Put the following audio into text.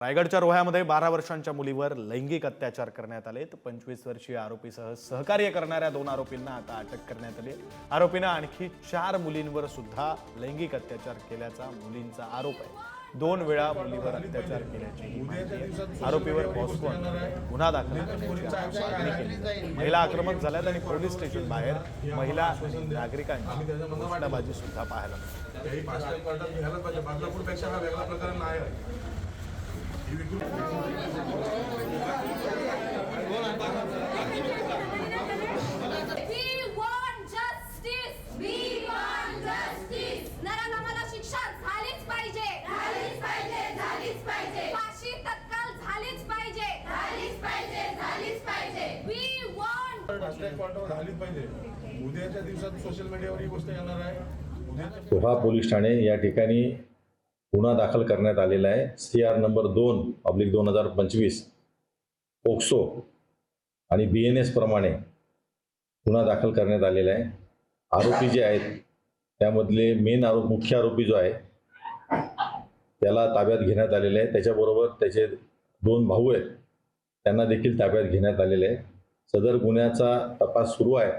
रायगडच्या रोह्यामध्ये बारा वर्षांच्या मुलीवर लैंगिक अत्याचार करण्यात आले. तर पंचवीस वर्षीय आरोपीसह सहकार्य करणाऱ्या दोन आरोपींना आता अटक करण्यात आली आरोपीनं आणखी चार मुलींवर सुद्धा लैंगिक अत्याचार केल्याचा मुलींचा आरोप आहे. दोन वेळा मुलीवर अत्याचार केल्याची आरोपीवर पॉस्कोन गुन्हा दाखल करण्याची महिला आक्रमक झाल्यात आणि पोलीस स्टेशन बाहेर महिला नागरिकांची घोषणाबाजी सुद्धा पाहायला मिळाली. उद्याच्या दिवसात सोशल मीडियावर ही गोष्ट येणार आहे. रोहा पोलीस ठाणे या ठिकाणी गुन्हा दाखल करण्यात आलेला आहे. सी आर नंबर दोन ऑब्लिक दोन हजार पंचवीस ओक्सो आणि बी एन एस प्रमाणे गुन्हा दाखल करण्यात आलेला आहे. आरोपी जे आहेत त्यामधले मेन आरोप मुख्य आरोपी जो आहे त्याला ताब्यात घेण्यात आलेले आहे. त्याच्याबरोबर त्याचे दोन भाऊ आहेत त्यांना देखील ताब्यात घेण्यात आलेले आहे. सदर गुन्ह्याचा तपास सुरू आहे.